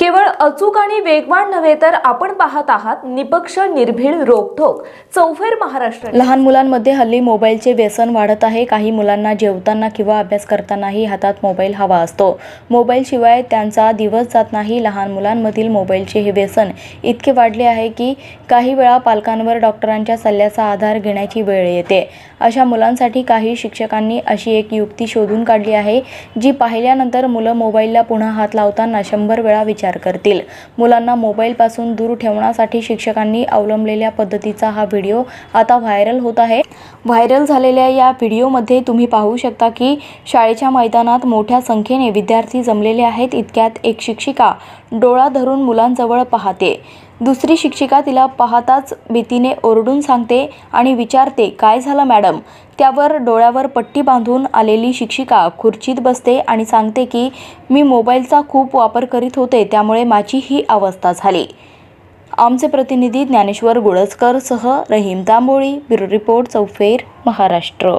केवळ अचूक आणि वेगवान नव्हे तर आपण पाहत आहात निपक्ष निर्भीड रोखोक चौफेर महाराष्ट्र लहान मुलांमध्ये हल्ली मोबाईलचे व्यसन वाढत आहे. काही मुलांना जेवताना किंवा अभ्यास करतानाही हातात मोबाईल हवा असतो. मोबाईलशिवाय त्यांचा दिवस जात नाही. लहान मुलांमधील मोबाईलचे हे व्यसन इतके वाढले आहे की काही वेळा पालकांवर डॉक्टरांच्या सल्ल्याचा आधार घेण्याची वेळ येते. अशा मुलांसाठी काही शिक्षकांनी अशी एक युक्ती शोधून काढली आहे जी पाहिल्यानंतर मुलं मोबाईलला पुन्हा हात लावताना शंभर वेळा विचार करतील. मुलांना मोबाईलपासून दूर ठेवण्यासाठी शिक्षकांनी अवलंबलेल्या पद्धतीचा हा व्हिडिओ आता व्हायरल होत आहे. व्हायरल झालेल्या या व्हिडिओमध्ये तुम्ही पाहू शकता की शाळेच्या मैदानात मोठ्या संख्येने विद्यार्थी जमलेले आहेत. इतक्यात एक शिक्षिका डोळा धरून मुलांजवळ पाहते. दुसरी शिक्षिका तिला पाहताच भीतीने ओरडून सांगते आणि विचारते काय झालं मॅडम? त्यावर डोळ्यावर पट्टी बांधून आलेली शिक्षिका खुर्चीत बसते आणि सांगते की मी मोबाईलचा खूप वापर करीत होते त्यामुळे माझी ही अवस्था झाली. आमचे प्रतिनिधी ज्ञानेश्वर गुळसकर सह रहीम तांबोळी ब्युरो रिपोर्ट चौफेर महाराष्ट्र.